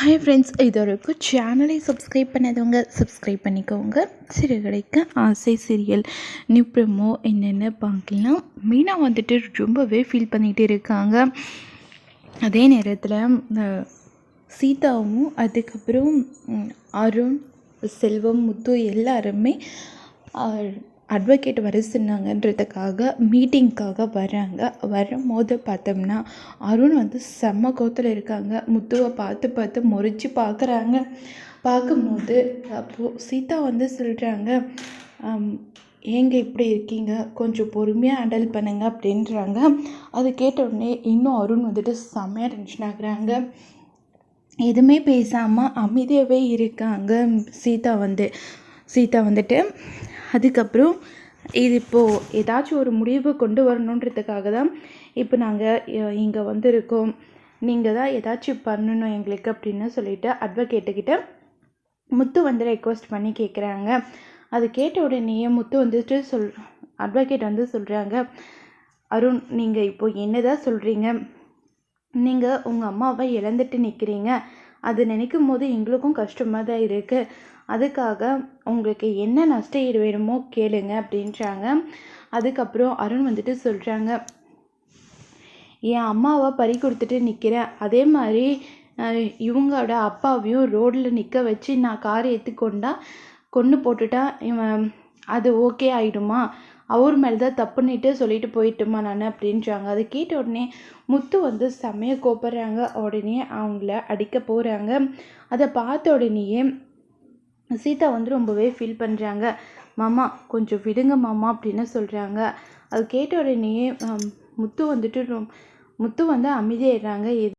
Hi friends இது வரைக்கும் சேனலை சப்ஸ்கிரைப் பண்ணாதவங்க சப்ஸ்கிரைப் பண்ணிக்கோங்க. சிறுகடைக்கு ஆசை சீரியல் நியூ ப்ரமோ என்னென்ன பார்க்கலாம். மீனா வந்துட்டு ரொம்பவே ஃபீல் பண்ணிகிட்டு இருக்காங்க. அதே நேரத்தில் சீதாவும் அதுக்கப்புறம் அருண் செல்வம் முத்து எல்லாருமே அட்வொகேட் வர சொன்னாங்கன்றதுக்காக மீட்டிங்க்காக வராங்க. வரும்போது பார்த்தோம்னா அருண் வந்து செம்ம கோத்தில் இருக்காங்க. முத்துவை பார்த்து பார்த்து முறிச்சு பார்க்குறாங்க. பார்க்கும்போது அப்போது சீதா வந்து சொல்கிறாங்க ஏங்க இப்படி இருக்கீங்க? கொஞ்சம் பொறுமையாக ஹேண்டில் பண்ணுங்க அப்படின்றாங்க. அது கேட்ட உடனே இன்னும் அருண் வந்துட்டு செம்மையாக டென்ஷன் ஆகுறாங்க. எதுவுமே பேசாமல் அமைதியாகவே இருக்காங்க சீதா வந்து. சீதா வந்துட்டு அதுக்கப்புறம் இது இப்போது ஏதாச்சும் ஒரு முடிவு கொண்டு வரணுன்றதுக்காக தான் இப்போ நாங்கள் இங்கே வந்திருக்கோம். நீங்கள் தான் ஏதாச்சும் பண்ணணும் எங்களுக்கு அப்படின்னு சொல்லிட்டு அட்வொகேட்டுக்கிட்ட முத்து வந்து ரெக்வஸ்ட் பண்ணி கேட்குறாங்க அது கேட்ட உடனேயே முத்து வந்துட்டு சொல் அட்வொகேட் வந்து சொல்கிறாங்க அருண் நீங்கள் இப்போது என்ன தான் சொல்கிறீங்க நீங்கள் உங்கள் அம்மாவை இழந்துட்டு நிற்கிறீங்க அது நினைக்கும் போது எங்களுக்கும் கஷ்டமாக தான் இருக்குது அதுக்காக உங்களுக்கு என்ன நஷ்ட ஈடு வேணுமோ கேளுங்க அப்படின்றாங்க. அதுக்கப்புறம் அருண் வந்துட்டு சொல்கிறாங்க என் அம்மாவை பறி கொடுத்துட்டு நிற்கிறேன் அதே மாதிரி இவங்களோட அப்பாவையும் ரோட்டில் நிற்க வச்சு நான் கார் ஏற்றிக்கொண்டா கொண்டு போட்டுட்டா இவன் அது ஓகே ஆகிடுமா அவர் மேலே தான் தப்புன்னுட்டு சொல்லிட்டு போயிட்டுமா நான் அப்படின்றாங்க. அதை கேட்ட உடனே முத்து வந்து செம்மைய கோப்படுறாங்க உடனே அவங்கள அடிக்க போகிறாங்க அதை பார்த்த உடனேயே சீதா வந்து ரொம்பவே ஃபீல் பண்ணுறாங்க மாமா கொஞ்சம் விடுங்க மாமா அப்படின்னு சொல்கிறாங்க அது கேட்ட உடனேயே முத்து வந்துட்டு ரொம்- முத்து வந்து அமைதியாயிடுறாங்க.